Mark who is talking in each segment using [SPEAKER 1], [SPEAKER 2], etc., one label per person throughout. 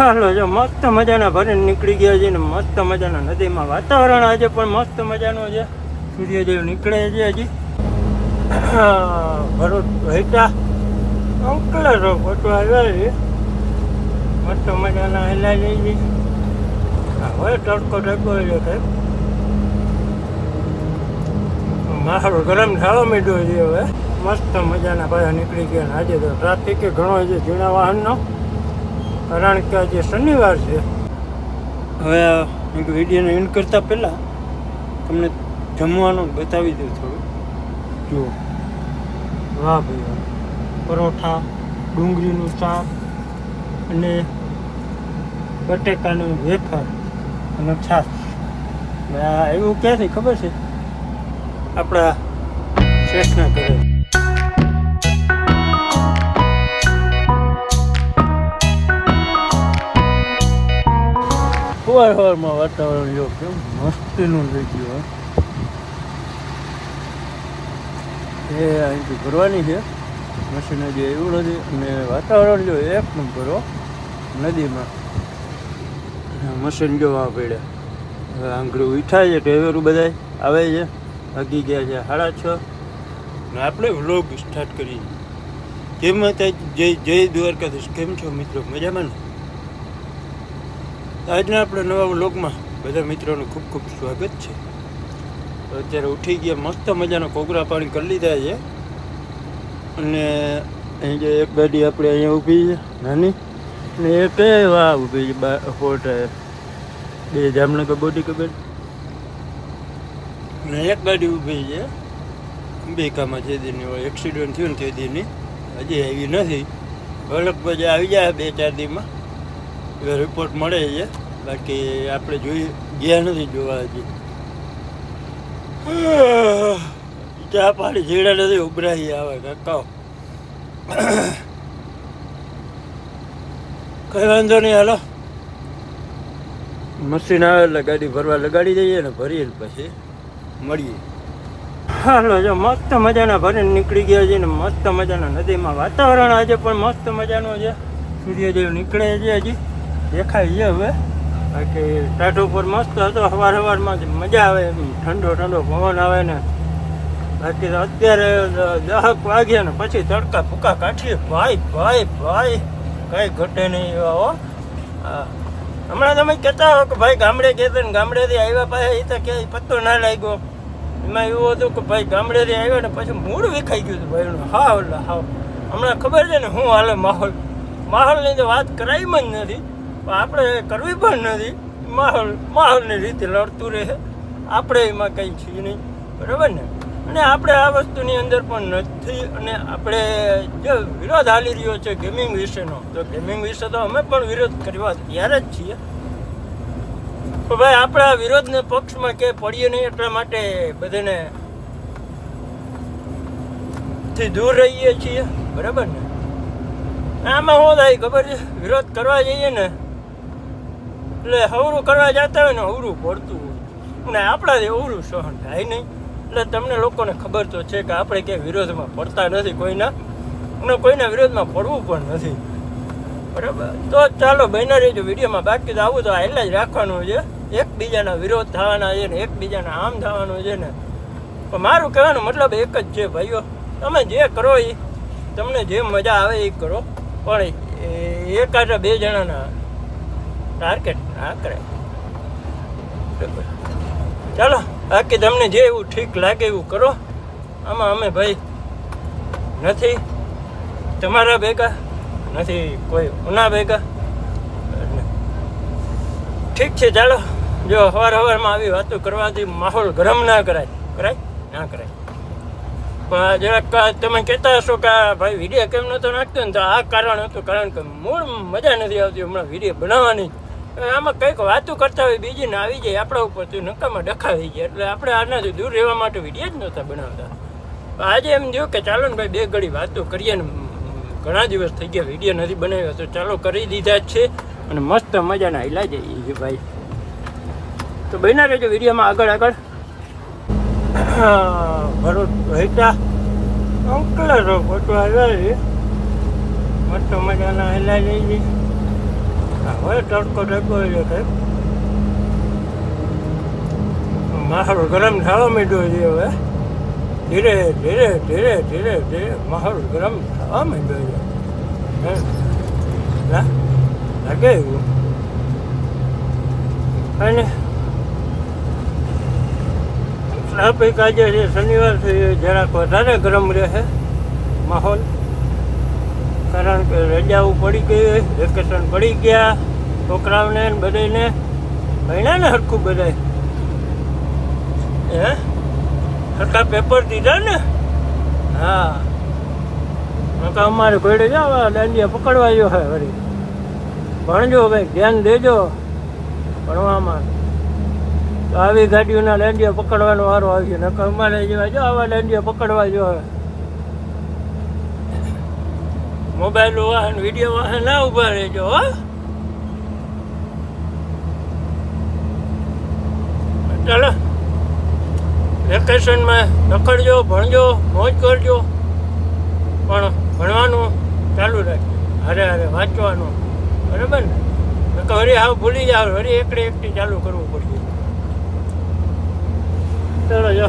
[SPEAKER 1] હાલો, જો મસ્ત મજાના ભરીને નીકળી ગયા છે ને મસ્ત મજાના નદીમાં વાતાવરણ આજે પણ મસ્ત મજાનું છે. સૂર્યદેવ નીકળે છે હજી. ભરૂચ વહેતા અંકલેરો ફોટો આવ્યા છે. મસ્ત મજાના હેલા જઈ હવે તડકો તડકો છે. સાહેબ મારો ગરમ થવા માંડ્યો છે હવે. મસ્ત મજાના પાછા નીકળી ગયા આજે તો ટ્રાફિક ઘણો છે જૂના વાહનનો. કારણ કે આજે શનિવાર છે. હવે આ વિડીયોને એન્ડ કરતાં પહેલાં તમને જમવાનું બતાવી દઉં થોડું. જુઓ. વાહ ભાઈ પરોઠા, ડુંગળીનું શાક અને બટેકાનું વેફર અને છાશ. એવું ક્યાંથી ખબર છે? આપણા શેષના ઘરે. સવાર સવારમાં વાતાવરણ જો કેમ મસ્તીનું થઈ ગયું એ અહીંથી ભરવાની છે. મશીન હજી એવું નથી અને વાતાવરણ જો એક નંબર, હો, નદીમાં. મશીન જોવા પડ્યા હવે આંગળી ઉઠાય છે ડ્રાઈવરો બધા આવે છે. વાગી ગયા છે સાડા છ. ને આપણે વ્લોગ સ્ટાર્ટ કરીએ. કેમ હતા? જય જય દ્વારકાધીશ. કેમ છો મિત્રો? મજામાં ને? આજના આપણા નવા વ્લોગમાં બધા મિત્રોનું ખૂબ ખૂબ સ્વાગત છે. અત્યારે ઉઠી ગયા, મસ્ત મજાનો કોગરા પાણી કરી લીધા છે. અને અહીં જે એક ગાડી આપણે અહીંયા ઊભી છે, નાની. ને એ એ વાહ ઊભી છે, બા ફોટ બે જામનગર બોડી કબર અને એક ગાડી ઊભી છે, અંબિકામાં જે દીની એક્સિડન્ટ થયું ને તે દીની હજી આવી નથી. પછી આવી જાય બે ચાર દીમાં. હવે રિપોર્ટ મળે છે. બાકી આપણે જોઈ, ગયા નથી જોવા હજી. ચા પાણી જીડા નથી ઉભરાઈ આવે કાકાઓ. કઈ વાંધો નહીં, હાલો. મશીન આવે એટલે ગાડી ભરવા લગાડી દઈએ ને ભરીએ પછી મળીએ. હાલો, જો મસ્ત મજાના ભરીને નીકળી ગયા છે ને મસ્ત મજાના નદીમાં વાતાવરણ આજે પણ મસ્ત મજાનું છે. સૂર્યદેવ નીકળે છે હજી. દેખાય છે હવે. બાકી ટાટો ઉપર મસ્ત હતો સવાર સવારમાં મજા આવે એમ. ઠંડો ઠંડો પવન આવે ને. બાકી અત્યારે દહક વાગ્યા ને પછી તડકા ફૂકા કાઢીએ. ભાઈ ભાઈ ભાઈ, કઈ ઘટે નહીં એવા હો. હા. હમણાં તમે કહેતા હો કે ભાઈ ગામડે કહેતા ને ગામડેથી આવ્યા પાસે એ તો કે પત્તો ના લાગ્યો. એમાં એવું હતું કે ભાઈ ગામડેથી આવ્યા ને પછી મૂળ વિખાઈ ગયું હતું ભાઈ. હા હાવ હમણાં ખબર છે ને હું હાલે માહોલ. માહોલની તો વાત કરાવી જ નથી. આપણે કરવી પણ નથી. માહોલ, માહોલની રીતે લડતું રહે. આપણે એમાં કંઈ છીએ નહીં. બરાબર ને? અને આપણે આ વસ્તુની અંદર પણ નથી અને આપણે જે વિરોધ હાલી રહ્યો છે ગેમિંગ વિશેનો, તો ગેમિંગ વિશે તો અમે પણ વિરોધ કરવા તૈયાર જ છીએ. તો ભાઈ, આપણે વિરોધને પક્ષમાં કે પડીએ નહીં એટલા માટે બધાને થી દૂર રહીએ છીએ. બરાબર ને? આમાં શું થાય ખબર છે? વિરોધ કરવા જઈએ ને એટલે હવરું કરવા જતા હોય ને હવરું પડતું હોય. અને આપણાથી અવરું સહન થાય નહીં. એટલે તમને લોકોને ખબર તો છે કે આપણે ક્યાંય વિરોધમાં પડતા નથી કોઈના. અને કોઈના વિરોધમાં પડવું પણ નથી. બરાબર? તો ચાલો બન્યા રહેજો વિડીયોમાં બાકી તો આવું તો એટલા જ રાખવાનું છે. એકબીજાના વિરોધ થવાના છે ને એકબીજાના આમ થવાનું છે ને. પણ મારું કહેવાનો મતલબ એક જ છે ભાઈઓ, તમે જે કરો એ તમને જે મજા આવે એ કરો. પણ એકાદ બે જણાના ટાર્ગેટ આકરે ચાલો, બાકી તમને જે એવું ઠીક લાગે એવું કરો. આમાં અમે ભાઈ નથી, તમારા ભેગા, નથી, કોઈ ઉના ભેગા. ઠીક છે, ચાલો. જો હવાર હવારમાં આવી વાતો કરવાથી માહોલ ગરમ ના કરાય. કરાય? ના કરાય. પણ જરાક તમે કહેતા હશો કે ભાઈ વીડિયો કેમ નહોતો નાખતો ને તો આ કારણ હતું. કારણ કે મૂળ મજા નથી આવતી હમણાં વીડિયો બનાવવાની. હવે આમાં કંઈક વાતો કરતા હોય બીજી ને આવી જાય, આપણા ઉપર તો નકામાં ડખાવી જાય. એટલે આપણે આનાથી દૂર રહેવા માટે વીડિયો જ નહોતા બનાવતા. આજે એમ જો કે ચાલો ને ભાઈ બે ઘડી વાતો કરીએ ને ઘણા દિવસ થઈ ગયા વીડિયો નથી બનાવ્યો, તો ચાલો કરી દીધા જ છે. અને મસ્ત મજાના હિલા જઈએ ભાઈ. તો બન્યા રહેજો વિડીયોમાં આગળ આગળ. ભરૂચ રહેતા અંકલ ફોટો આવ્યા છે. મસ્ત મજાના હેલા જઈ છે. હવે તડકો ડબ્બો છે. માહોલ ગરમ થવા માંડ્યો છે હવે. ધીરે ધીરે ધીરે ધીરે ધીરે માહોલ ગરમ થવા માંડ્યો છે? ના? લાગે એવું? અને ટ્રાફિક આજે છે, શનિવાર છે, જરાક વધારે ગરમ રહે માહોલ. કારણ કે રજાઓ પડી ગઈ વેકેશન પડી ગયા, છોકરાઓને બધાને ભણ્યા ને સરખું બધાય. હે? સરખા પેપર દીધા ને? હા. નકર અમારે ઘોડે જાવ દાંડિયા પકડવા જો હે વળી. ભણજો ભાઈ, ધ્યાન દેજો ભણવામાં. તો આવી ગાડીઓના દાંડિયા પકડવાનો વારો આવ્યો. નકર અમારે જેવા જો આવા દાંડિયા પકડવા જો હે. મોબાઈલ વાહન, વીડિયો વાહન ના ઊભા રહેજો, હો. ચાલો. વેકેશનમાં રખડજો, ભણજો, મોજ કરજો. પણ ભણવાનું ચાલુ રાખજો. અરે અરે વાંચવાનું. બરાબર ને? તો હરી હાવ ભૂલી જાવ વળી એકડે એકટી ચાલુ કરવું પડશે. ચાલો, જો.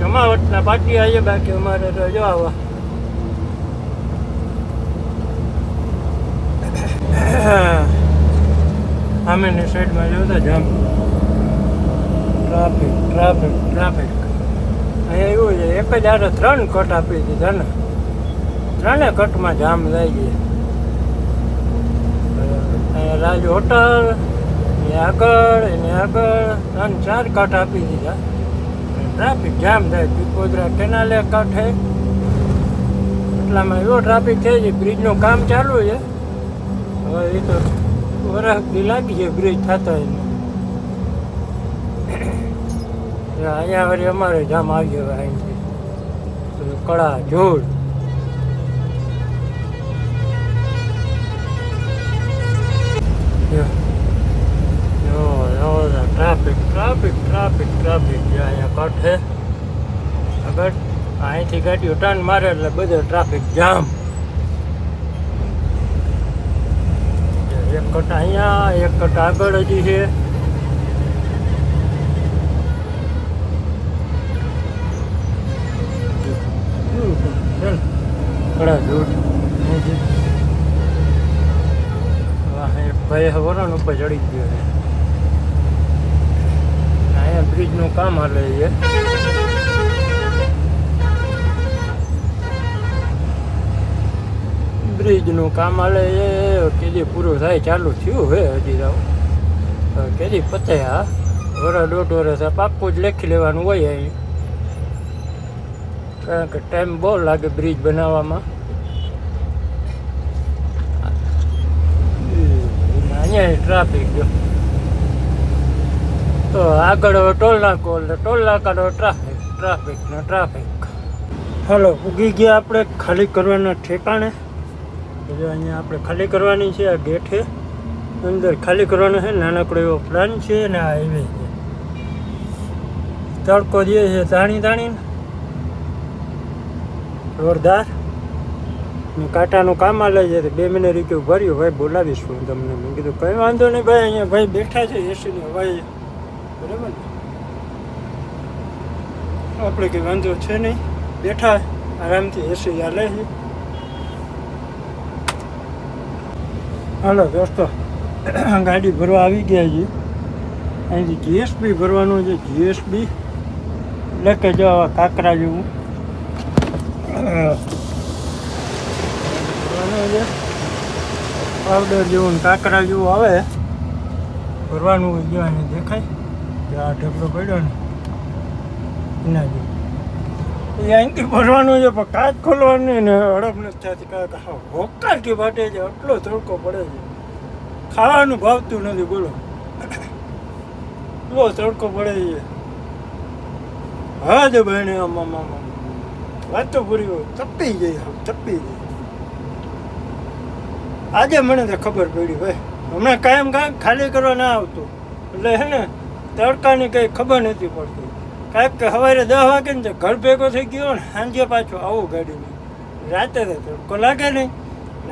[SPEAKER 1] જમાવટના પાટી આવીએ, બાકી અમારે તો જો આવા. સામેની સાઈડમાં જોતા જામ. ટ્રાફિક ટ્રાફિક ટ્રાફિક અહીંયા એવું છે, એક જ આરે ત્રણ કટ આપી દીધા ને. ત્રણે કટમાં જામ લઈ ગયા. રાજ હોટલ એની આગળ એની આગળ, ત્રણ, ચાર કટ આપી દીધા. ટ્રાફિક જામ થાય પીપોદરા કેનાલે કાંઠે. એટલામાં એવો ટ્રાફિક થઈ છે બ્રિજનું કામ ચાલુ છે. હવે એ તો વરસથી લાગી છે બ્રિજ થતા એને. અહીંયા વળી અમારે જામ આવી હવે અહીંથી. પેલું કળા જોડ ટ્રાફિક ટ્રાફિક ટ્રાફિક ટ્રાફિક જે અહીંયા કાંઠે. આગળ અહીંથી ગાડીઓ ટર્ન મારે એટલે બધો ટ્રાફિક જામ એક કટ અહીંયા, એક કટ આગળ હજી છે. કડા એક ભાઈ વરણ ઉપર ચડી ગયો છે. અહીંયા બ્રિજનું કામ હાલે છે. બ્રિજનું કામ હાલે છે. કેદી પૂરું થાય, ચાલુ થયું હે હજી હવે કેદી પતે હા વરા દોઢ વરસ પાક્કું જ લખી લેવાનું હોય અહીં. કારણ કે ટાઈમ બહુ લાગે બ્રિજ બનાવવામાં. અહીંયા ટ્રાફિક જો. તો આગળ હવે ટોલ નાકો, એટલે ટોલ ટ્રાફિક ટ્રાફિક ટ્રાફિક હાલો, ઉગી ગયા આપણે ખાલી કરવાના ઠેકાણે. જો અહીંયા આપણે ખાલી કરવાની છે, આ ગેટ છે. અંદર ખાલી કરવાનો છે, નાનકડો એવો પ્લાન છે ને આ હાઈવે છે. તડકો જે છે તાણી તાણીને જોરદાર. કાંટાનું કામ આલે છે, તો બે મહિને રીક્યું ભર્યું, ભાઈ, બોલાવીશું તમને. મેં કીધું, કંઈ વાંધો નહીં ભાઈ, અહીંયા ભાઈ બેઠા છે, એસીની હવાઈ બરાબર? આપણે કંઈ વાંધો છે નહીં. બેઠા, આરામથી એસી હાલે છે. હાલો દોસ્તો, ગાડી ભરવા આવી ગયા છે અહીંથી જીએસબી ભરવાનું છે. જીએસબી કે જો આવા કાંકરા જેવું. પાવડર જેવું કાંકરા જેવું આવે. ભરવાનું હોય જો અહીં દેખાય. આ ઢગલો પડ્યો ને. એના જેવું. એ અહીંથી ભરવાનું છે, પણ કાચ ખોલવાનું ને હડપ નથી થતી કાંઈક હોકારથી ફાટે છે, આટલો તડકો પડે છે. ખાવાનું ભાવતું નથી, બોલો. એટલો તડકો પડે છે. હા જ બહેને આમ આમ આમ. વાતો પૂરી હોય, તપી હા તપી ગઈ આજે મને તો ખબર પડી ભાઈ, હમણાં કાયમ કાંઈક ખાલી કરવા ના આવતું. એટલે હે ને, તડકાની કંઈ ખબર નથી પડતી. કાંઈક કે સવારે દસ વાગે ને ઘર ભેગો થઈ ગયો ને, સાંજે પાછો આવું ગાડીમાં રાતે તડકો લાગે નહીં.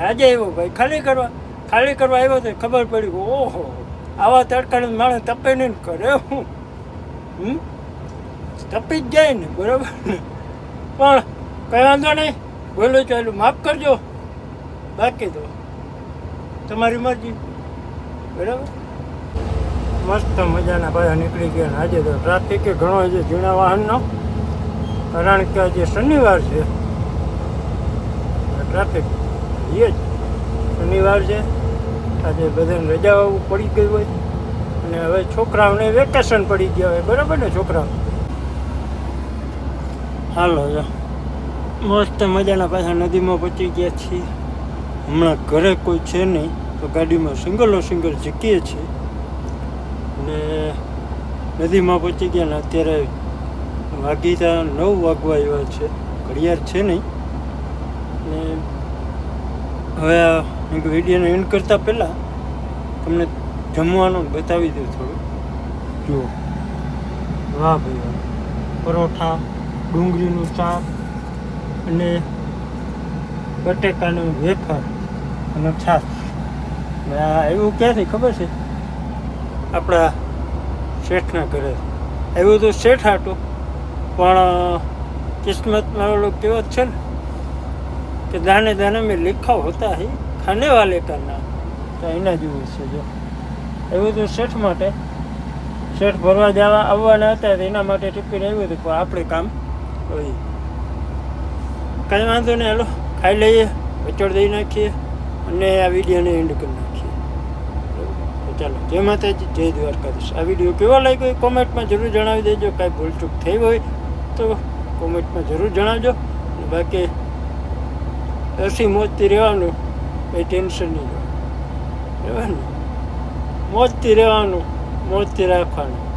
[SPEAKER 1] આજે આવ્યો ભાઈ, ખાલી કરવા ખાલી કરવા આવ્યો તો ખબર પડી ઓહો, આવા તડકાને માણસ તપે નહીં કરે હું? હમ? તપી જ જાય ને, બરાબર? પણ કંઈ વાંધો નહીં. બોલો ચાલુ, માફ કરજો. બાકી તો, તમારી મરજી. બરાબર? મસ્ત મજાના પાછા નીકળી ગયા આજે તો ટ્રાફિક ઘણો છે જૂના વાહનનો. કારણ કે આજે શનિવાર છે. ટ્રાફિક એ જ શનિવાર છે. આજે બધાને રજાઓ પડી ગઈ હોય. અને હવે છોકરાઓને વેકેશન પડી ગયા હોય. બરાબર ને છોકરાઓ? હાલો મસ્ત મજાના પાછા નદીમાં પહોંચી ગયા છીએ. હમણાં ઘરે કોઈ છે નહીં. તો ગાડીમાં સિંગલો સિંગલ જીકીએ છીએ. ને નદીમાં પહોંચી ગયા ને અત્યારે વાગીતા નવ વાગવા આવ્યા છે. ઘડિયાળ છે નહીં. ને હવે આ વિડીયોને એન્ડ કરતાં પહેલાં તમને જમવાનું બતાવી દઉં થોડું. જુઓ. વાહ ભાઈ વાહ. પરોઠા, ડુંગળીનું શાક અને બટેકાનું વેફર અને છાશ. આ એવું ક્યાંથી ખબર છે? આપણા શેઠના ઘરે. એવું તો શેઠ હાટું, પણ કિસ્મતમાં ઓલું કહેવત છે ને, કે દાને દાને મેં લિખા હોતા હી ખાને વાલે કરના તો એના જેવું છે જો. એવું તો શેઠ માટે. શેઠ ભરવા જવા આવવાના હતા એના માટે ટિફિન આવ્યું હતું, પણ આપણે કામ હોય. કાંઈ વાંધો નહીં, હાલો. ખાઈ લઈએ, વચોળ દઈ નાખીએ, અને આ વિડીયોને એન્ડ કરી ચાલો. જય માતાજી, જય દ્વારકાધીશ. આ વીડિયો કેવો લાગ્યો એ કોમેન્ટમાં જરૂર જણાવી દેજો. કાંઈ ભૂલચૂક થઈ હોય તો કોમેન્ટમાં જરૂર જણાવજો. બાકી હસી મોજથી રહેવાનું, એ ટેન્શન નહીં બરાબર ને મોજથી રહેવાનું મોજથી રાખવાનું.